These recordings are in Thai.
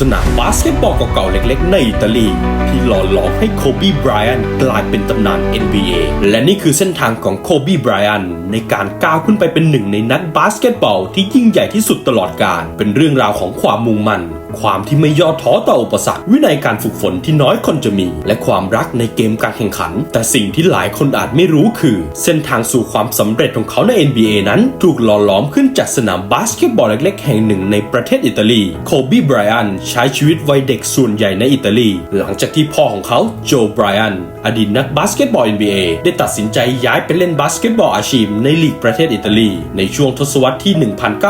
สนามบาสเกตบอลเก่าๆเล็กๆ ในอิตาลี ที่หล่อหลอมให้โคบีไบรอันกลายเป็นตำนาน NBA และนี่คือเส้นทางของโคบีไบรอันในการก้าวขึ้นไปเป็นหนึ่งในนักบาสเกตบอลที่ยิ่งใหญ่ที่สุดตลอดกาลเป็นเรื่องราวของความมุ่งมั่น ความที่ไม่ย่อท้อต่ออุปสรรค วินัยการฝึกฝนที่น้อยคนจะมี และความรักในเกมการแข่งขัน แต่สิ่งที่หลายคนอาจไม่รู้คือ เส้นทางสู่ความสำเร็จของเขาใน NBA นั้น ถูกหล่อหลอมขึ้นจากสนามบาสเกตบอลเล็กๆ แห่งหนึ่งในประเทศอิตาลีโคบีไบรอันใช้ชีวิตวัยเด็กส่วนใหญ่ในอิตาลี หลังจากที่พ่อของเขาโจไบรอันอดีตนักบาสเกตบอล NBA ได้ตัดสินใจย้ายไปเล่นบาสเกตบอลอาชีพในลีกประเทศอิตาลี ในช่วงทศวรรษที่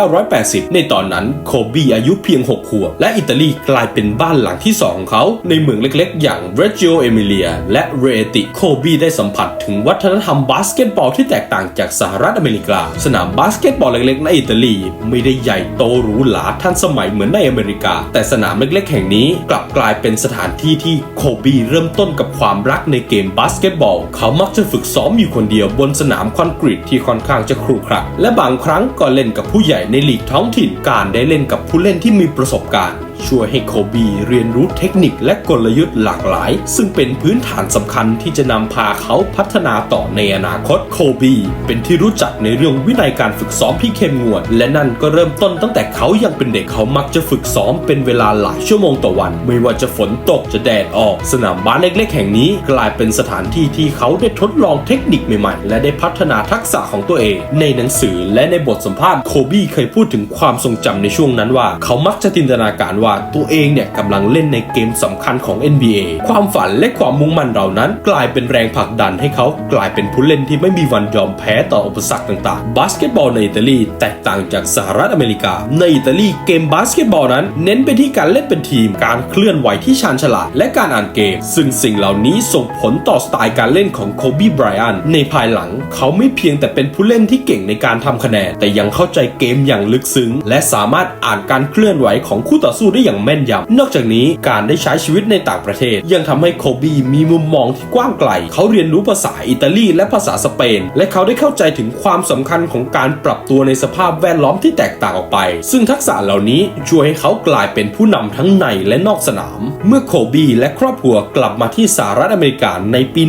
1980 ในตอนนั้นโคบีอายุเพียง 6 ขวบและอิตาลีกลายเป็นบ้านหลังที่ 2 ของเขา ในเมืองเล็กๆ อย่างเรจิโอเอมิเลียและเรติโคบีได้สัมผัสถึงวัฒนธรรมบาสเกตบอลที่แตกต่างจากสหรัฐอเมริกา สนามบาสเกตบอลเล็กๆ ในอิตาลี ไม่ได้ใหญ่โตหรูหราทันสมัยเหมือนในอเมริกา แต่สนามเล็กๆ แห่งนี้กลับกลายเป็นสถานที่ที่โคบีเริ่มต้นกับความรักในเกมบาสเกตบอล เขามักจะฝึกซ้อมอยู่คนเดียวบนสนามคอนกรีตที่ค่อนข้างจะครุขระและบางครั้งก็เล่นกับผู้ใหญ่ในลีกท้องถิ่นการได้เล่นกับผู้เล่นที่มีประสบการณ์ ช่วยให้โคบีเรียนรู้เทคนิคและกลยุทธ์หลากหลาย ซึ่งเป็นพื้นฐานสำคัญที่จะนำพาเขาพัฒนาต่อในอนาคตโคบี เป็นที่รู้จักในเรื่องวินัยการฝึกซ้อมที่เข้มงวด และนั่นก็เริ่มต้นตั้งแต่เขายังเป็นเด็กเขามักจะฝึกซ้อมเป็นเวลาหลายชั่วโมงต่อวัน ไม่ว่าจะฝนตกจะแดดออก สนามบาสเล็ก ๆ แห่งนี้ กลายเป็นสถานที่ที่เขาได้ทดลองเทคนิคใหม่ๆ และได้พัฒนาทักษะของตัวเอง ในหนังสือและในบทสัมภาษณ์โคบีเคยพูดถึงความทรงจำในช่วงนั้นว่า เขามักจะจินตนาการว่าตัวเองเนี่ยกำลังเล่นในเกมสำคัญของ NBA ความฝันและความมุ่งมั่นเหล่านั้น กลายเป็นแรงผลักดันให้เขากลายเป็นผู้เล่นที่ไม่มีวันยอมแพ้ต่ออุปสรรคต่างๆ บาสเกตบอลในอิตาลีแตกต่างจากสหรัฐอเมริกา ในอิตาลีเกมบาสเกตบอลนั้น เน้นไปที่การเล่นเป็นทีม การเคลื่อนไหวที่ชาญฉลาด และการอ่านเกม ซึ่งสิ่งเหล่านี้ส่งผลต่อสไตล์การเล่นของโคบีไบรอันในภายหลังเขาไม่เพียงแต่เป็นผู้เล่นที่เก่งในการทำคะแนนแต่ยังเข้าใจเกมอย่างลึกซึ้ง และสามารถอ่านการเคลื่อนไหวของคู่ต่อสู้ได้อย่างแม่นยำนอกจากนี้การได้ใช้ชีวิตในต่างประเทศ ยังทำให้โคบีมีมุมมองที่กว้างไกล เขาเรียนรู้ภาษาอิตาลีและภาษาสเปน และเขาได้เข้าใจถึงความสำคัญของการปรับตัวในสภาพแวดล้อมที่แตกต่างออกไป ซึ่งทักษะเหล่านี้ช่วยให้เขากลายเป็นผู้นำทั้งในและนอกสนาม เมื่อโคบีและครอบครัวกลับมาที่สหรัฐอเมริกาในปี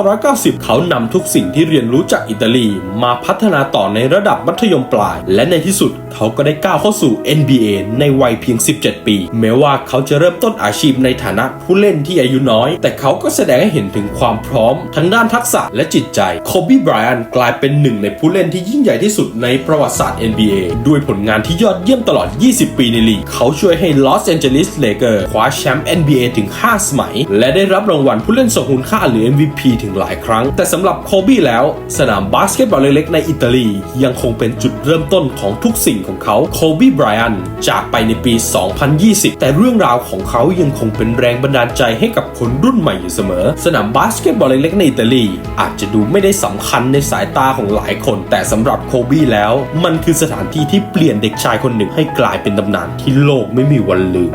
1990 เขานำทุกสิ่งที่เรียนรู้จากอิตาลี มาพัฒนาต่อในระดับมัธยมปลาย และในที่สุดเขาก็ได้ก้าวเข้าสู่ NBA ในวัยเพียง 17ปี แม้ว่าเขาจะเริ่มต้นอาชีพในฐานะผู้เล่นที่อายุน้อย แต่เขาก็แสดงให้เห็นถึงความพร้อม ทั้งด้านทักษะและจิตใจโคบีไบรอันกลายเป็นหนึ่งในผู้เล่นที่ยิ่งใหญ่ที่สุดในประวัติศาสตร์ NBA ด้วยผลงานที่ยอดเยี่ยมตลอด 20 ปีในลีก เขาช่วยให้ลอสแอนเจลิสเลเกอร์คว้าแชมป์ NBA ถึง 5 สมัย และได้รับรางวัลผู้เล่นทรงคุณค่าหรือ MVP ถึงหลายครั้ง แต่สำหรับโคบีแล้ว สนามบาสเกตบอลเล็กๆในอิตาลี ยังคงเป็นจุดเริ่มต้นของทุกสิ่งของเขาโคบีไบรอันจากไปในปี 2 0 2020 แต่เรื่องราวของเขายังคงเป็นแรงบันดาลใจให้กับคนรุ่นใหม่อยู่เสมอ สนามบาสเกตบอลเล็กๆในอิตาลี อาจจะดูไม่ได้สำคัญในสายตาของหลายคน แต่สำหรับโคบี้แล้ว มันคือสถานที่ที่เปลี่ยนเด็กชายคนหนึ่งให้กลายเป็นตำนานที่โลกไม่มีวันลืม